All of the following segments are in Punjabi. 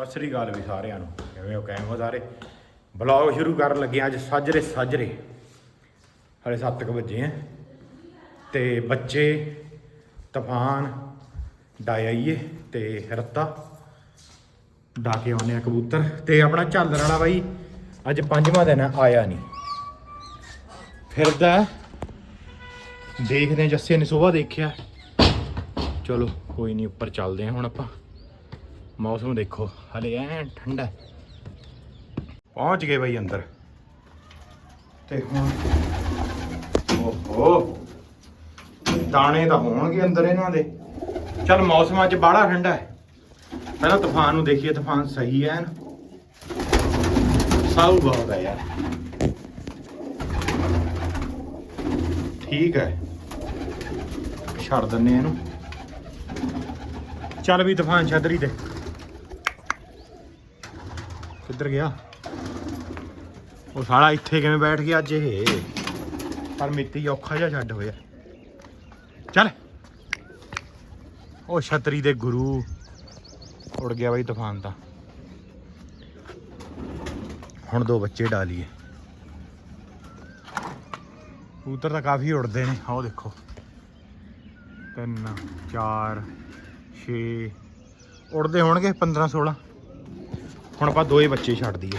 ਸਤਿ ਸ੍ਰੀ ਅਕਾਲ ਵੀ ਸਾਰਿਆਂ ਨੂੰ। ਕਿਵੇਂ ਹੋ ਕਾਇਮ ਹੋ ਸਾਰੇ? ਬਲੌਗ ਸ਼ੁਰੂ ਕਰਨ ਲੱਗੇ ਅੱਜ ਸਾਜਰੇ ਸਾਜਰੇ। ਹਲੇ 7:00 ਵਜੇ ਆ ਤੇ ਬੱਚੇ, ਤੂਫਾਨ ਡਾਇਆਈਏ ਤੇ ਰੱਤਾ। ਡਾ ਕੇ ਆਉਨੇ ਆ ਕਬੂਤਰ। ਤੇ ਆਪਣਾ ਝਾਲਰ ਵਾਲਾ ਬਾਈ, ਅੱਜ ਪੰਜਵਾਂ ਦਿਨ ਆਇਆ ਨਹੀਂ। ਫਿਰਦਾ ਦੇਖਦੇ ਹਾਂ, ਜੱਸੇ ਨੇ ਸਵੇਰ ਦੇਖਿਆ। ਚਲੋ, ਕੋਈ ਨਹੀਂ, ਉੱਪਰ ਚੱਲਦੇ ਹਾਂ ਹੁਣ ਆਪਾਂ। ਮੌਸਮ ਦੇਖੋ, ਹਲੇ ਐ ਠੰਡਾ ਪਹੁੰਚ ਗਏ ਬਈ ਅੰਦਰ। ਤੇ ਹੁਣ ਓਹੋ, ਦਾਣੇ ਤਾਂ ਹੋਣਗੇ ਅੰਦਰ ਇਹਨਾਂ ਦੇ। ਚਲ ਮੌਸਮ ਅੱਜ ਬਾਹਲਾ ਠੰਡਾ ਹੈ। ਪਹਿਲਾਂ ਤੂਫਾਨ ਨੂੰ ਦੇਖੀਏ, ਤੂਫਾਨ ਸਹੀ ਹੈ ਨਾ? ਸਾਊ ਬਹੁਤ ਹੈ ਯਾਰ। ਠੀਕ ਹੈ। ਛੱਡ ਦਿੰਨੇ ਇਹਨੂੰ। ਚੱਲ ਵੀ ਤੂਫਾਨ ਛਤਰੀ ਦੇ ਕਿੱਧਰ ਗਿਆ? ਉਹ ਸਾਲਾ ਇੱਥੇ ਕਿਵੇਂ ਬੈਠ ਗਿਆ ਅੱਜ ਇਹ? ਪਰ ਮਿੱਤੀ ਔਖਾ ਜਿਹਾ ਛੱਡ ਹੋਇਆ। ਚੱਲ। ਉਹ ਛਤਰੀ ਦੇ ਗੁਰੂ। ਉੜ ਗਿਆ ਬਾਈ ਤੂਫਾਨ ਤਾਂ। ਹੁਣ ਦੋ ਬੱਚੇ ਡਾਲੀਏ ਕਬੂਤਰ ਤਾਂ ਕਾਫੀ ਉੜਦੇ ਨੇ। ਆਹ ਦੇਖੋ। ਤਿੰਨ, ਚਾਰ 6 ਉੜਦੇ ਹੋਣਗੇ 15 16 ਹੁਣ ਆਪਾਂ ਦੋਏ ਬੱਚੇ ਛੱਡ ਦਈਏ।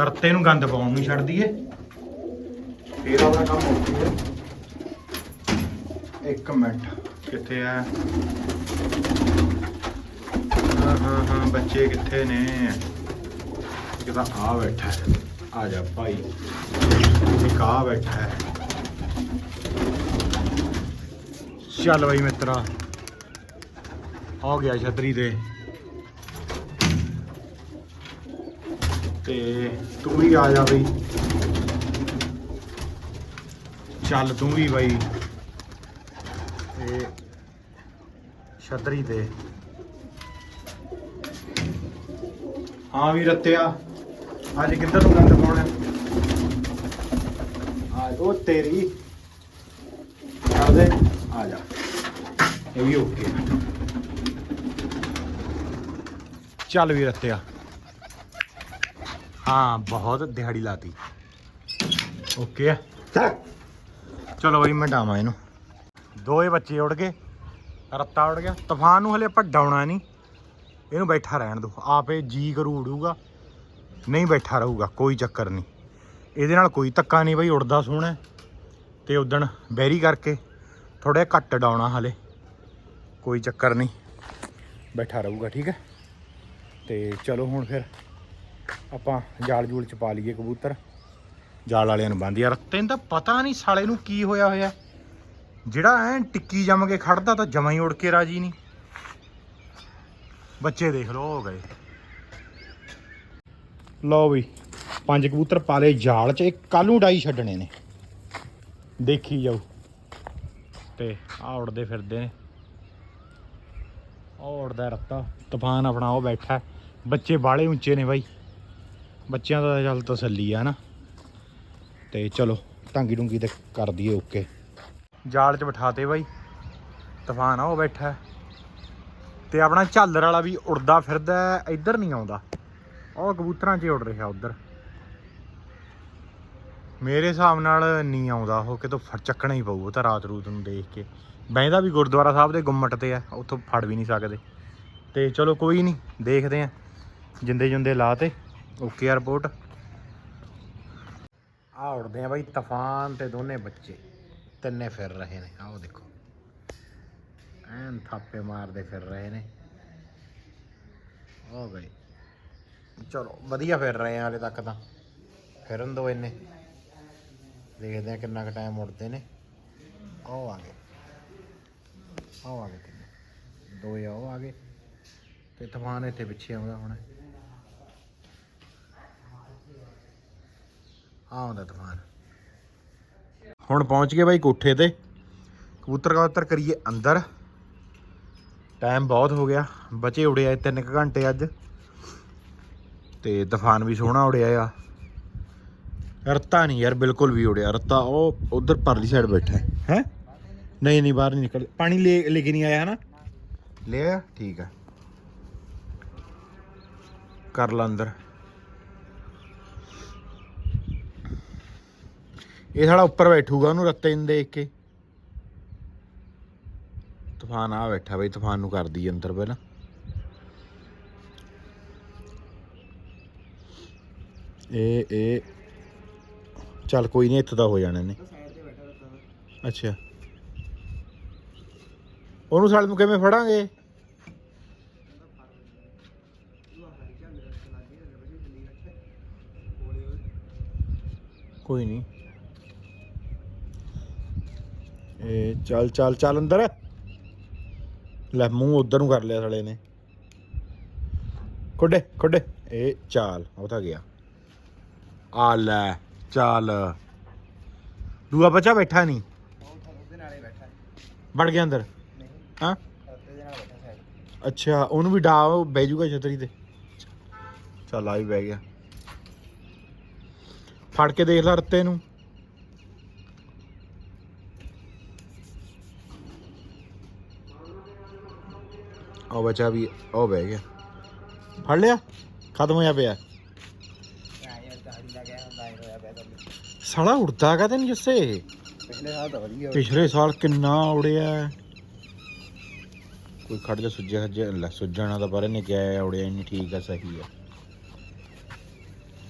ਰੱਤੇ ਨੂੰ ਗੰਦ ਪਾਉਣ ਨੂੰ ਛੱਡ ਦਈਏ। ਫੇਰ ਆਪਣਾ ਕੰਮ ਹੋ ਗਿਆ। ਇੱਕ ਮਿੰਟ। ਕਿੱਥੇ ਆ ਹਾਂ ਹਾਂ ਹਾਂ ਬੱਚੇ ਕਿੱਥੇ ਨੇ? ਤਾਂ ਆ ਬੈਠਾ ਹੈ। ਆ ਜਾ ਭਾਈ। ਇੱਕ ਆ ਬੈਠਾ ਹੈ। ਚੱਲ ਬਈ ਮਿੱਤਰਾ। ਆ ਗਿਆ ਛਤਰੀ ਤੇ। ਤੇ ਤੂੰ ਵੀ ਆ ਜਾ ਬਈ। ਚੱਲ ਤੂੰ ਵੀ ਬਈ। ਤੇ ਛਤਰੀ ਤੇ ਹਾਂ ਵੀ ਰੱਤਿਆ, ਅੱਜ ਕਿੱਧਰ ਨੂੰ ਗੰਦ ਪਾਉਣਾ? ਆ ਉਹ ਤੇਰੀ। ਚੱਲ ਦੇ, ਆ ਜਾ। ਇਹ ਵੀ ਓਕੇ ਚੱਲ ਵੀ ਰੱਤਿਆ। ਹਾਂ ਬਹੁਤ ਦਿਹਾੜੀ ਲਾਤੀ। ਓਕੇ ਆ। ਚਲੋ। ਬਈ ਮੈਂ ਡਾਵਾਂ ਇਹਨੂੰ। ਦੋਏ ਬੱਚੇ ਉੜ ਗਏ ਰੱਤਾ ਉੜ ਗਿਆ। ਤੂਫਾਨ ਨੂੰ ਹਲੇ ਆਪਾਂ ਡਾਉਣਾ ਨਹੀਂ। ਇਹਨੂੰ ਬੈਠਾ ਰਹਿਣ ਦਿਓ ਆਪੇ ਜੀ ਕਰੂ ਉੜੂਗਾ ਨਹੀਂ ਬੈਠਾ ਰਹੂਗਾ ਕੋਈ ਚੱਕਰ ਨਹੀਂ। ਇਹਦੇ ਨਾਲ ਕੋਈ ਧੱਕਾ ਨਹੀਂ ਬਈ ਉੜਦਾ ਸੋਹਣਾ ਤੇ ਉਦਣ ਬੈਰੀ ਕਰਕੇ ਥੋੜਾ ਘੱਟ ਡਾਉਣਾ ਹਲੇ। ਕੋਈ ਚੱਕਰ ਨਹੀਂ। ਬੈਠਾ ਰਹੂਗਾ ਠੀਕ ਹੈ। ਤੇ ਚਲੋ ਹੁਣ ਫਿਰ ਆਪਾਂ ਜਾਲ ਜੂਲ ਚ ਪਾ ਲਈਏ ਕਬੂਤਰ। ਜਾਲ ਵਾਲਿਆਂ ਨੂੰ ਬੰਦ। ਯਾਰ ਤੈਨੂੰ ਤਾਂ ਪਤਾ ਨਹੀਂ ਸਾਲੇ ਨੂੰ ਕੀ ਹੋਇਆ ਹੋਇਆ। ਜਿਹੜਾ ਐ ਟਿੱਕੀ ਜੰਮ ਕੇ ਖੜਦਾ ਤਾਂ ਜਮਾ ਹੀ ਉੜ ਕੇ ਰਾਜੀ ਨਹੀਂ। ਬੱਚੇ ਦੇਖ ਲਓ, ਹੋ ਗਏ। ਲਓ ਵੀ ਪੰਜ ਕਬੂਤਰ ਪਾ ਲਏ ਜਾਲ 'ਚ। ਇੱਕ ਕਾਲੂ ਨੂੰ ਡਾਈ ਛੱਡਣੇ ਨੇ। ਦੇਖੀ ਜਾਓ ਤੇ ਆ ਉੜਦੇ ਫਿਰਦੇ ਨੇ। ਉਹ ਉੜਦਾ ਰੱਤਾ। ਤੂਫਾਨ ਆਪਣਾ ਉਹ ਬੈਠਾ। ਬੱਚੇ ਬਾਲੇ ਉੱਚੇ ਨੇ ਬਾਈ। ਬੱਚਿਆਂ ਦਾ ਚੱਲ ਤਸੱਲੀ ਆ ਨਾ। ਤੇ ਚਲੋ ਟਾਂਗੀ ਡੂੰਗੀ ਤੇ ਕਰ ਦਈਏ ਓਕੇ। ਜਾਲ 'ਚ ਬਿਠਾਤੇ ਬਾਈ। ਤੂਫਾਨ ਆ, ਉਹ ਬੈਠਾ ਤੇ ਆਪਣਾ ਝਾਲਰ ਵਾਲਾ ਵੀ ਉੜਦਾ ਫਿਰਦਾ ਇੱਧਰ ਨਹੀਂ ਆਉਂਦਾ। ਉਹ ਕਬੂਤਰਾਂ 'ਚ ਹੀ ਉੜ ਰਿਹਾ ਉੱਧਰ। ਮੇਰੇ ਹਿਸਾਬ ਨਾਲ ਨਹੀਂ ਆਉਂਦਾ ਉਹ, ਕਿਤੋਂ ਫੜ, ਚੱਕਣਾ ਹੀ ਪਊ ਉਹ ਤਾਂ ਰਾਤ ਰੂਤ ਨੂੰ ਦੇਖ ਕੇ। ਬੈਂਦਾ ਵੀ ਗੁਰਦੁਆਰਾ ਸਾਹਿਬ ਦੇ ਗੁੰਮਟ ਤੇ ਆ, ਉੱਥੋਂ ਫੜ ਵੀ ਨਹੀਂ ਸਕਦੇ। ਤੇ ਚਲੋ ਕੋਈ ਨਹੀਂ, ਦੇਖਦੇ ਆ। ਜਿੰਦੇ ਜੁੰਦੇ ਜਿੰਦੇ ਓਕੇ ਰਿਪੋਰਟ ਆ ਉੜਦੇ ਆ ਬਾਈ, ਤੂਫਾਨ ਤੇ ਦੋਨੇ ਬੱਚੇ। ਤਿੰਨੇ ਫਿਰ ਰਹੇ ਨੇ। ਆਓ ਦੇਖੋ। ਐਨ ਥਾਪੇ ਮਾਰਦੇ ਫਿਰ ਰਹੇ ਨੇ। ਹੋ ਗਏ ਚਲੋ, ਵਧੀਆ ਫਿਰ ਰਹੇ ਆ ਹਾਲੇ ਤੱਕ ਤਾਂ। ਫਿਰਨ ਦੋ ਇੰਨੇ। ਦੇਖਦੇ ਆ ਕਿੰਨਾ ਕੁ ਟਾਈਮ ਉੜਦੇ ਨੇ। ਆਓ ਆ ਗਏ। ਉਹ ਆ ਗਏ ਤਿੰਨੇ। ਦੋ ਆ ਉਹ ਆ ਗਏ। ਤੇ ਤੂਫਾਨ ਇੱਥੇ ਪਿੱਛੇ ਆਉਂਦਾ ਹੁਣ। ਆਉਂਦਾ ਤੂਫਾਨ। ਹੁਣ ਪਹੁੰਚ ਗਏ ਬਾਈ ਕੋਠੇ ਤੇ। ਕਬੂਤਰ ਕਬੂਤਰ ਕਰੀਏ ਅੰਦਰ। ਟਾਈਮ ਬਹੁਤ ਹੋ ਗਿਆ। ਬਚੇ ਉੜਿਆ 3 ਘੰਟੇ ਅੱਜ। ਤੇ ਤੂਫਾਨ ਵੀ ਸੋਹਣਾ ਉੜਿਆ ਆ ਰੱਤਾ ਨਹੀਂ ਯਾਰ, ਬਿਲਕੁਲ ਵੀ ਉੜਿਆ। ਰੱਤਾ, ਉਹ ਉਧਰ ਪਰਲੀ ਸਾਈਡ ਬੈਠਾ ਹੈ। ਹੈ? ਨਹੀਂ ਨਹੀਂ, ਬਾਹਰ ਨਹੀਂ ਨਿਕਲ। ਪਾਣੀ ਲੈ ਲੈ ਕੇ ਨਹੀਂ ਆਇਆ ਹਨਾ ਲੈ ਆਇਆ? ਠੀਕ ਹੈ ਕਰ ਲਾ ਅੰਦਰ। ਇਹ ਸਾਲਾ ਉੱਪਰ ਬੈਠੂਗਾ ਉਹਨੂੰ ਰੱਤੇ ਨੂੰ ਦੇਖ ਕੇ। ਤੂਫਾਨ ਆ ਬੈਠਾ ਬਈ, ਤੂਫਾਨ ਨੂੰ ਕਰਦੀ ਅੰਦਰ ਪਹਿਲਾਂ। ਇਹ ਇਹ, ਚੱਲ ਕੋਈ ਨਹੀਂ, ਇੱਥੇ ਤਾਂ ਹੋ ਜਾਣਾ ਨੇ ਅੱਛਾ। ਉਹਨੂੰ ਸਾਲ ਨੂੰ ਕਿਵੇਂ ਫੜਾਂਗੇ? ਕੋਈ ਨਹੀਂ। ਇਹ ਚੱਲ ਚੱਲ ਚੱਲ ਅੰਦਰ। ਲੈ, ਮੂੰਹ ਉਧਰ ਨੂੰ ਕਰ ਲਿਆ ਸਾਲੇ ਨੇ। ਖੁੱਡੇ ਖੁੱਡੇ। ਇਹ ਚਾਲ, ਉਹ ਤਾਂ ਗਿਆ। ਆ ਲੈ, ਚੱਲ। ਦੂਆ ਬੱਚਾ ਬੈਠਾ ਨਹੀਂ? ਉਹਦੇ ਵੜ ਗਿਆ ਅੰਦਰ? ਹਾਂ? ਅੱਛਾ, ਉਹਨੂੰ ਵੀ ਡਾ ਬਹਿ ਜਾਊਗਾ ਛਤਰੀ ਤੇ। ਚੱਲ, ਆ ਵੀ ਬਹਿ ਗਿਆ। ਫੜ ਕੇ ਦੇਖ ਲੈ ਰੱਤੇ ਨੂੰ। ਉਹ ਬੱਚਾ ਵੀ ਉਹ ਬਹਿ ਗਿਆ। ਫੜ ਲਿਆ? ਖਤਮ ਹੋਇਆ ਪਿਆ। ਸਾਲਾ ਉੜਦਾ ਕਾ ਤੈਨੂੰ ਜੱਸੇ। ਪਿਛਲੇ ਸਾਲ ਤਾਂ ਵਧੀਆ। ਪਿਛਲੇ ਸਾਲ ਕਿੰਨਾ ਉੜਿਆ। ਕੋਈ ਖੜ ਜਾ ਸੁੱਜਿਆ ਲੈ ਸੁੱਜਣਾ ਤਾਂ ਪਰ ਇਹਨੇ ਕਿਹਾ ਉੜਿਆ ਨਹੀਂ ਠੀਕ ਆ ਸਹੀ ਆ।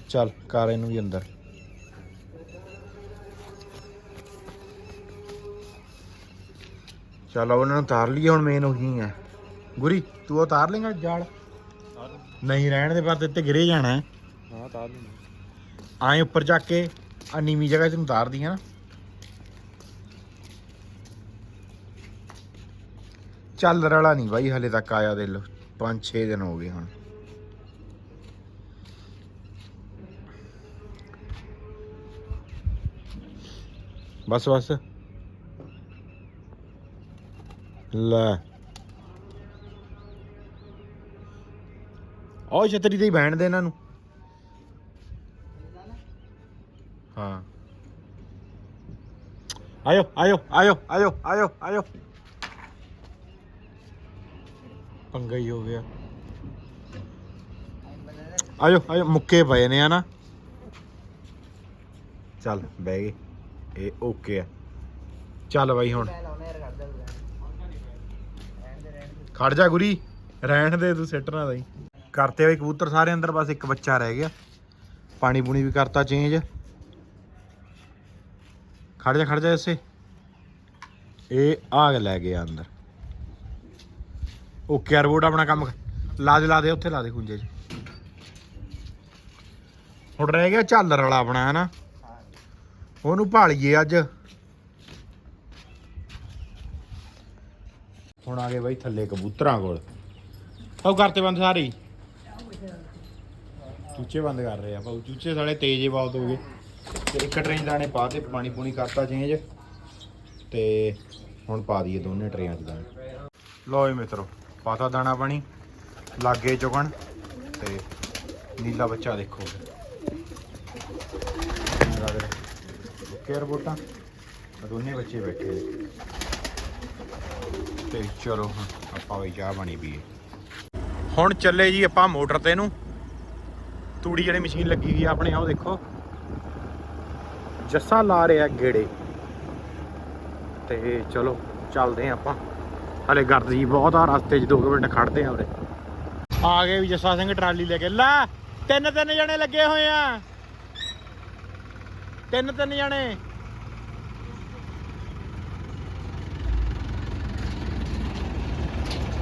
ਚੱਲ ਕਰ ਇਹਨੂੰ ਵੀ ਅੰਦਰ। ਚੱਲ ਉਹਨਾਂ ਨੂੰ ਉਤਾਰ ਲਈਏ ਹੁਣ ਮੇਨ ਉਹੀ ਹੈ ਗੁਰੀ ਤੂੰ ਉਤਾਰ ਲੇਗਾ ਜਾਲ? ਨਹੀਂ ਰਹਿਣ ਦੇ ਪਰ ਤੇ ਉੱਤੇ ਗਿਰੇ ਜਾਣਾ। ਹੈ ਹਾਂ ਤਾਂ ਆਏ ਉੱਪਰ ਜਾ ਕੇ ਆ ਨੀਵੀਂ ਜਗ੍ਹਾ ਤੇ ਉਤਾਰਦੀ ਹੈ ਨਾ। ਚੱਲ ਰਲਾ ਨਹੀਂ ਬਾਈ ਹਲੇ ਤੱਕ ਆਇਆ ਦੇ ਲੋ 5-6 ਦਿਨ ਹੋ ਗਏ ਹੁਣ। ਬਸ ਬਸ। ਲੈ। ਉਹ ਛਤਰੀ ਤੇ ਹੀ ਬਹਿਣ ਦੇ ਇਹਨਾਂ ਨੂੰ। ਹਾਂ। ਆਇਓ ਆਇਓ ਆਇਓ ਆਇਓ ਆਇਓ ਆਇਓ। ਪੰਗਾ ਹੀ ਹੋ ਗਿਆ। ਆਇਓ ਆਇਓ, ਮੁੱਕੇ ਪਏ ਨੇ ਹਨਾ। ਚੱਲ, ਬਹਿ ਗਏ। ਇਹ ਓਕੇ ਆ। ਚੱਲ ਬਾਈ ਹੁਣ। ਖੜ ਜਾ ਗੁਰੀ। ਰਹਿਣ ਦੇ ਤੂੰ ਸਿੱਟ ਨਾ ਦਈ ਕਰਤੇ ਹੋਏ ਕਬੂਤਰ ਸਾਰੇ ਅੰਦਰ, ਬਸ ਇੱਕ ਬੱਚਾ ਰਹਿ ਗਿਆ। ਪਾਣੀ ਪੂਣੀ ਵੀ ਕਰਤਾ ਚੇਂਜ ਖੜ ਜਾ ਖੜ ਜਾ ਇਸੇ। ਇਹ ਆਗ ਲੈ ਗਿਆ ਅੰਦਰ। ਓਕੇ ਯਾਰ ਆਪਣਾ ਕੰਮ ਲਾ ਦੇ ਲਾ ਦੇ, ਉੱਥੇ ਲਾ ਦੇ ਖੁੰਝੇ 'ਚ। ਹੁਣ ਰਹਿ ਗਿਆ ਝਾਲਰ ਵਾਲਾ ਆਪਣਾ ਹੈ ਨਾ ਉਹਨੂੰ ਭਾਲੀਏ ਅੱਜ। ਹੁਣ ਆ ਗਏ ਬਾਈ ਥੱਲੇ ਕਬੂਤਰਾਂ ਕੋਲ। ਉਹ ਕਰਤੇ ਬੰਦ ਸਾਰੇ। ਹੀ ਚੂਚੇ ਬੰਦ ਕਰ ਰਹੇ ਆ ਭਾਉ ਚੂਚੇ ਸਾਲੇ ਤੇਜ਼ ਹੀ ਬਹੁਤ ਹੋ ਗਏ। ਤੇ ਇੱਕ ਟ੍ਰੇਨ ਦਾਣੇ ਪਾ ਤੇ ਪਾਣੀ ਪੂਣੀ ਕਰਤਾ ਚੇਂਜ ਤੇ ਹੁਣ ਪਾ ਦਈਏ ਦੋਨੇ ਟਰੇਆਂ 'ਚ ਦਾਣੇ। ਲਓ ਜੀ ਮਿੱਤਰੋ, ਪਾਤਾ ਦਾਣਾ ਪਾਣੀ, ਲਾਗੇ ਚੁਗਣ, ਤੇ ਨੀਲਾ ਬੱਚਾ ਦੇਖੋ। ਕੇਅਰ ਬੋਟਾਂ ਦੋਨੇ ਬੱਚੇ ਬੈਠੇ ਤੇ ਚਲੋ ਹੁਣ ਆਪਾਂ ਵੀ ਚਾਹ ਬਣੀ ਪੀਏ। ਹੁਣ ਚੱਲੇ ਜੀ ਆਪਾਂ ਮੋਟਰ ਤੇ ਨੂੰ। ਤੂੜੀ ਵਾਲੀ ਮਸ਼ੀਨ ਲੱਗੀ ਗਈ ਆਪਣੇ, ਆਹ ਦੇਖੋ। ਜੱਸਾ ਲਾ ਰਿਹਾ ਗੇੜੇ। ਤੇ ਚਲੋ, ਚੱਲਦੇ ਆਂ ਆਪਾਂ। ਹਲੇ ਗਰਦੀ ਬਹੁਤ ਆ, ਰਸਤੇ 'ਚ 2 ਮਿੰਟ ਖੜਦੇ ਆਂ ਉਰੇ। ਆ ਗਏ ਵੀ ਜੱਸਾ ਸਿੰਘ ਟਰਾਲੀ ਲੈ ਕੇ। ਲੈ, ਤਿੰਨ ਤਿੰਨ ਜਣੇ ਲੱਗੇ ਹੋਏ ਆ। ਤਿੰਨ ਤਿੰਨ ਜਣੇ।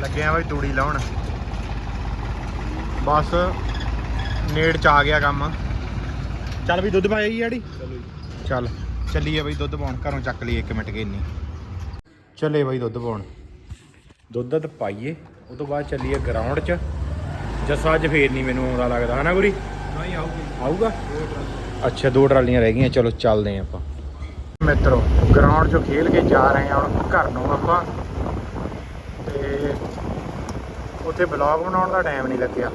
ਲੱਗੇ ਆ ਬਈ ਤੂੜੀ ਲਾਉਣ। ਬਸ ਨੇੜ ਚ ਆ ਗਿਆ ਕੰਮ। ਚੱਲ ਵੀ ਦੁੱਧ ਪਾਏਗੀ ਯਾੜੀ ਚੱਲ ਚੱਲੀਏ ਬਈ ਦੁੱਧ ਪਾਉਣ ਘਰੋਂ ਚੱਕ ਲਈਏ 1 ਮਿੰਟ ਕੇ ਇੰਨੀ। ਚੱਲੇ ਬਈ ਦੁੱਧ ਪਾਉਣ। ਦੁੱਧ ਤਾਂ ਪਾਈਏ ਉਹ ਤੋਂ ਬਾਅਦ ਚੱਲੀਏ ਗਰਾਊਂਡ 'ਚ। ਜੱਸਾ ਅੱਜ ਫੇਰ ਨਹੀਂ ਮੈਨੂੰ ਆਉਂਦਾ ਲੱਗਦਾ ਹਨਾ ਗੁਰੀ? ਨਹੀਂ ਆਉਗੀ ਆਊਗਾ? ਅੱਛਾ ਦੋ ਟਰਾਲੀਆਂ ਰਹਿ ਗਈਆਂ ਚਲੋ ਚੱਲਦੇ ਆਂ ਆਪਾਂ। ਮਿੱਤਰੋ ਗਰਾਊਂਡ 'ਚੋਂ ਖੇਲ ਕੇ ਜਾ ਰਹੇ ਹਾਂ ਹੁਣ ਘਰ ਨੂੰ ਆਪਾਂ। ਤੇ ਉੱਥੇ ਬਲੌਗ ਬਣਾਉਣ ਦਾ ਟਾਈਮ ਨਹੀਂ ਲੱਗਿਆ।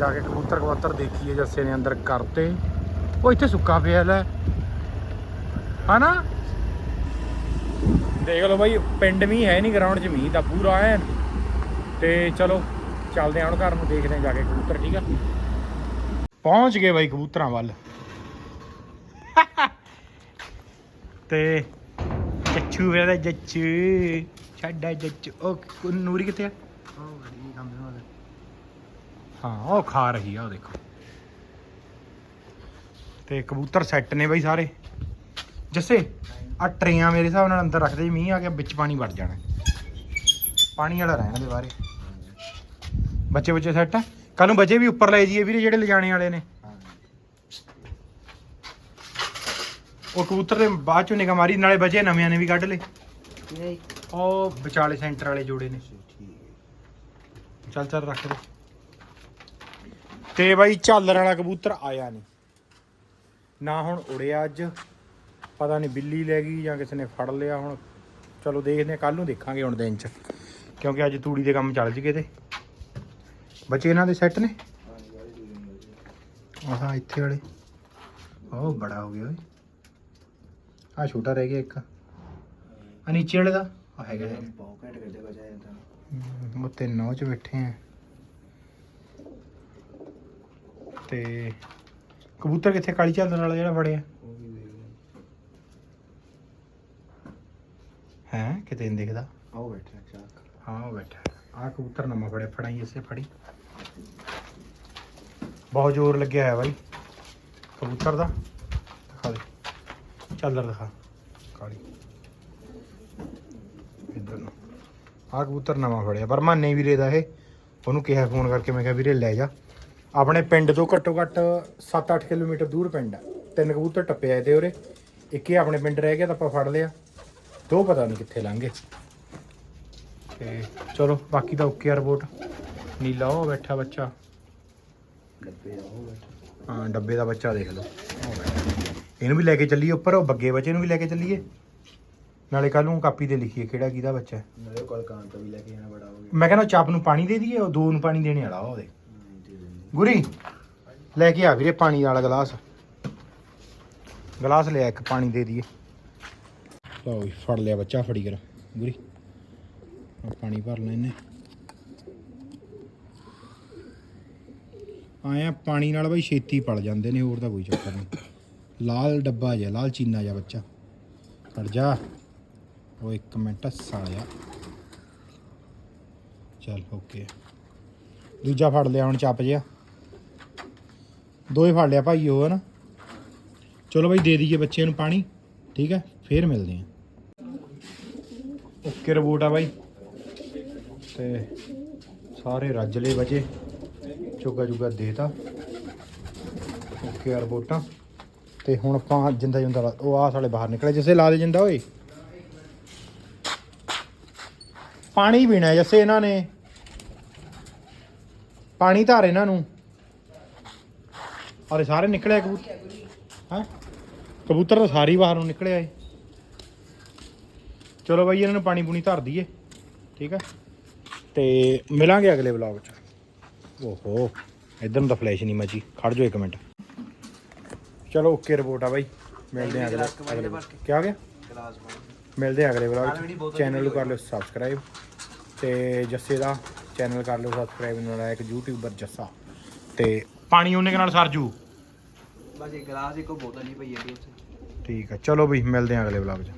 ਜਾ ਕੇ ਕਬੂਤਰ ਕਬੂਤਰ ਦੇਖੀਏ ਜੱਸੇ ਨੇ ਅੰਦਰ ਕਰਤੇ। ਉਹ ਇੱਥੇ ਸੁੱਕਾ ਪਿਆ ਲੈ। ਹਨਾ? ਦੇਖ ਲਓ ਬਾਈ, ਪਿੰਡ ਵੀ ਹੈ ਨਹੀਂ ਗਰਾਊਂਡ 'ਚ ਮੀਂਹ ਤਾਂ ਪੂਰਾ ਐਨ ਤੇ ਚਲੋ, ਚੱਲਦੇ ਹਾਂ ਘਰ ਨੂੰ, ਦੇਖਦੇ ਜਾ ਕੇ ਕਬੂਤਰ, ਠੀਕ ਆ? ਪਹੁੰਚ ਗਏ ਬਾਈ ਕਬੂਤਰਾਂ ਵੱਲ। ਤੇ ਜੱਚੂ ਵੇਦਾ ਜੱਚੂ ਛੱਡਾ ਜੱਚੂ ਉਹ ਨੂਰੀ ਕਿੱਥੇ ਆ? ਹਾਂ ਉਹ ਖਾ ਰਹੀ ਆ ਉਹ ਦੇਖੋ। ਤੇ ਕਬੂਤਰ ਸੈੱਟ ਨੇ ਬਾਈ ਸਾਰੇ। ਜੱਸੇ ਆ ਟਰੇਆਂ ਮੇਰੇ ਹਿਸਾਬ ਨਾਲ ਅੰਦਰ ਰੱਖਦੇ ਮੀਂਹ ਆ ਗਿਆ ਵਿੱਚ ਪਾਣੀ ਵੜ ਜਾਣਾ। ਪਾਣੀ ਵਾਲਾ ਰਹਿਣ ਦੇ ਬਾਰੇ ਬੱਚੇ ਬੱਚੇ ਸੈੱਟ ਆ? ਕੱਲ ਨੂੰ ਬੱਚੇ ਵੀ ਉੱਪਰ ਲੈ ਜੀਏ ਵੀਰੇ ਜਿਹੜੇ ਲਿਜਾਣੇ ਵਾਲੇ ਨੇ। ਉਹ ਕਬੂਤਰ ਦੇ ਬਾਅਦ ਚੋਂ ਨਿਗਾ ਮਾਰੀ ਨਾਲੇ ਬਚੇ ਨਵਿਆਂ ਨੇ ਵੀ ਕੱਢ ਲਏ। ਉਹ ਵਿਚਾਲੇ ਸੈਂਟਰ ਵਾਲੇ ਜੋੜੇ ਨੇ। ਚੱਲ ਚੱਲ ਰੱਖ ਦੇ। ਤੇ ਬਾਈ ਝਾਲਰ ਵਾਲਾ ਕਬੂਤਰ ਆਇਆ ਨਹੀਂ। ਨਾ ਹੁਣ ਉੜਿਆ ਅੱਜ। ਪਤਾ ਨਹੀਂ ਬਿੱਲੀ ਲੈ ਗਈ ਜਾਂ ਕਿਸੇ ਨੇ ਫੜ ਲਿਆ ਹੁਣ। ਚਲੋ ਦੇਖਦੇ ਹਾਂ ਕੱਲ ਨੂੰ ਦੇਖਾਂਗੇ ਹੁਣ ਦਿਨ ਚ। ਕਿਉਂਕਿ ਅੱਜ ਤੂੜੀ ਦੇ ਕੰਮ ਚੱਲ ਜਗੇ ਤੇ। ਬੱਚੇ ਇਹਨਾਂ ਦੇ ਸੈੱਟ ਨੇ? ਆਹ ਇੱਥੇ ਵਾਲੇ। ਉਹ ਬੜਾ ਹੋ ਗਿਆ ਓਏ। ਆ ਛੋਟਾ ਰਹਿ ਗਿਆ ਇੱਕ। ਆ ਨੀਚੇ ਵਾਲੇ ਦਾ? ਆ ਹੈਗਾ। ਬਹੁਤ ਘੱਟ ਕਰਦੇ ਬਜਾਏ ਤਾਂ। ਉਹ ਤਿੰਨ ਚ ਬੈਠੇ ਆ। ਤੇ ਕਬੂਤਰ ਕਿੱਥੇ ਕਾਲੀ ਝਾਲਣ ਵਾਲਾ ਜਿਹੜਾ ਫੜਿਆ। ਹੈ? ਕਿਤੇ ਨਹੀਂ ਦਿਖਦਾ। ਆਓ ਬੈਠਾ ਚਾਕ ਹਾਂ ਉਹ ਬੈਠਾ ਆ ਕਬੂਤਰ ਨਵਾਂ ਫੜਿਆ ਫੜਾਈ ਇਸੇ ਫੜੀ। ਬਹੁਤ ਜ਼ੋਰ ਲੱਗਿਆ ਹੈ ਬਾਈ। ਕਬੂਤਰ ਦਾ। ਦਿਖਾ ਦੇ। ਚੱਲਰ ਦਿਖਾ। ਕਾਲੀ। ਇੱਧਰ ਨੂੰ। ਆ ਕਬੂਤਰ ਨਵਾਂ ਫੜਿਆ। ਪਰ ਮਾਨੇ ਵੀਰੇ ਦਾ ਇਹ। ਉਹਨੂੰ ਕਿਹਾ ਫੋਨ ਕਰਕੇ ਮੈਂ ਕਿਹਾ ਵੀਰੇ ਲੈ ਜਾ। ਆਪਣੇ ਪਿੰਡ ਤੋਂ ਘੱਟੋ ਘੱਟ 7-8 ਕਿਲੋਮੀਟਰ ਦੂਰ ਪਿੰਡ ਆ। ਤਿੰਨ ਕਬੂਤਰ ਟੱਪੇ ਆਏ ਤੇ ਉਰੇ। ਇੱਕ ਹੀ ਆਪਣੇ ਪਿੰਡ ਰਹਿ ਗਿਆ ਤਾਂ ਆਪਾਂ ਫੜ ਲਿਆ। ਦੋ ਪਤਾ ਨਹੀਂ ਕਿੱਥੇ ਲੰਘੇ ਤੇ ਚਲੋ ਬਾਕੀ ਤਾਂ ਓਕੇ ਆ ਰਿਪੋਰਟ ਨੀਲਾ ਉਹ ਬੈਠਾ ਬੱਚਾ। ਡੱਬੇ ਆ ਉਹ ਬੈਠਾ। ਹਾਂ ਡੱਬੇ ਦਾ ਬੱਚਾ ਦੇਖ ਲਓ। ਇਹਨੂੰ ਵੀ ਲੈ ਕੇ ਚੱਲੀਏ ਉੱਪਰ ਉਹ ਬੱਗੇ ਬੱਚੇ ਨੂੰ ਵੀ ਲੈ ਕੇ ਚੱਲੀਏ। ਨਾਲੇ ਕੱਲ ਨੂੰ ਕਾਪੀ ਤੇ ਲਿਖੀਏ ਕਿਹੜਾ ਕਿਹਦਾ ਬੱਚਾ। ਹੈ। ਮੇਰੇ ਕੋਲ ਕਾਂ ਤੋਂ ਵੀ ਲੈ ਕੇ ਆਣਾ ਬੜਾ ਹੋ ਗਿਆ। ਮੈਂ ਕਹਿੰਦਾ ਚਾਪ ਨੂੰ ਪਾਣੀ ਦੇ ਦਈਏ ਉਹ ਦੋ ਨੂੰ ਪਾਣੀ ਦੇਣੇ ਵਾਲਾ ਉਹਦੇ। ਗੁਰੀ, ਲੈ ਕੇ ਆ ਵੀਰੇ ਪਾਣੀ ਵਾਲਾ ਗਲਾਸ। ਗਲਾਸ ਲਿਆ ਇੱਕ, ਪਾਣੀ ਦੇ ਦਈਏ। ਲਓ ਵੀ ਫੜ ਲਿਆ ਬੱਚਾ, ਫੜੀ ਕਰ। ਗੁਰੀ, ਆਹ ਪਾਣੀ ਭਰ ਲੈ ਆਇਆ ਪਾਣੀ ਨਾਲ ਬਈ ਛੇਤੀ ਪੜ ਜਾਂਦੇ ਨੇ, ਹੋਰ ਤਾਂ ਕੋਈ ਚੱਕਰ ਨਹੀਂ। ਲਾਲ ਡੱਬਾ ਜਿਹਾ, ਲਾਲ ਚੀਨਾ ਜਿਹਾ ਬੱਚਾ। ਖੜ ਜਾ। ਉਹ ਇੱਕ ਮਿੰਟ, ਸਾਲਿਆ। ਚੱਲ ਓਕੇ ਦੂਜਾ ਫੜ ਲਿਆ, ਹੁਣ ਚੱਪ ਜਿਆ ਦੋਏ ਫੜ ਲਿਆ ਭਾਈ ਉਹ ਹੈ ਨਾ ਚਲੋ ਭਾਈ ਦੇ ਦਈਏ ਬੱਚੇ ਨੂੰ ਪਾਣੀ, ਠੀਕ ਹੈ, ਫੇਰ ਮਿਲਦੇ ਆਂ ਓਕੇ ਰਿਪੋਰਟ ਆ ਬਾਈ ਤੇ ਸਾਰੇ ਰੱਜ ਲਏ ਬਚੇ, ਚੁੱਗਾ ਚੁੱਗਾ ਦੇਤਾ। ਓਕੇ ਆ ਰਿਪੋਰਟਾਂ। ਤੇ ਹੁਣ ਆਪਾਂ ਜਿੰਦਾ ਜਿੰਦਾ ਉਹ ਆ ਸਾਲੇ ਬਾਹਰ ਨਿਕਲੇ, ਜਿਸੇ ਲਾ ਦੇ ਜਿੰਦਾ ਓਏ। ਪਾਣੀ ਪੀਣਾ ਹੈ ਜੱਸੇ ਇਹਨਾਂ ਨੇ। ਪਾਣੀ ਧਾਰ ਇਹਨਾਂ ਨੂੰ। ਔਰ ਇਹ ਸਾਰੇ ਨਿਕਲੇ ਕਬੂਤਰ ਹੈ? ਕਬੂਤਰ ਤਾਂ ਸਾਰੇ ਹੀ ਬਾਹਰ ਨੂੰ ਨਿਕਲੇ ਆਏ। ਚਲੋ ਬਾਈ ਇਹਨਾਂ ਨੂੰ ਪਾਣੀ ਪੂਣੀ ਧਰ ਦਈਏ। ਠੀਕ ਹੈ ਤੇ ਮਿਲਾਂਗੇ ਅਗਲੇ ਵਲੌਗ 'ਚ। ਓਹੋ ਇਧਰ ਨੂੰ ਤਾਂ ਫਲੈਸ਼ ਨਹੀਂ ਮਚੀ। ਖੜ ਜਾਓ ਇੱਕ ਮਿੰਟ। ਚਲੋ ਓਕੇ ਰਿਪੋਰਟ ਆ ਬਾਈ। ਮਿਲਦੇ ਆ ਅਗਲੇ ਅਗਲੇ ਕੀ। ਆ ਗਿਆ ਮਿਲਦੇ ਆ ਅਗਲੇ ਵਲੌਗ ਚੈਨਲ ਨੂੰ ਕਰ ਲਿਓ ਸਬਸਕ੍ਰਾਈਬ ਤੇ ਜੱਸੇ ਦਾ ਚੈਨਲ ਕਰ ਲਿਓ ਸਬਸਕ੍ਰਾਈਬ ਨਾਲ। ਇੱਕ ਯੂਟਿਊਬਰ ਜੱਸਾ। ਤੇ ਪਾਣੀ ਉਹਨੇ ਨਾਲ ਸਰਜੂ ਬਸ ਇੱਕ ਗਲਾਸ ਇੱਕੋ ਬੋਤਲ ਹੀ ਪਈ ਹੈ ਉੱਥੇ ਠੀਕ ਆ ਚਲੋ ਬਈ ਮਿਲਦੇ ਆ ਅਗਲੇ ਵਲੌਗ 'ਚ।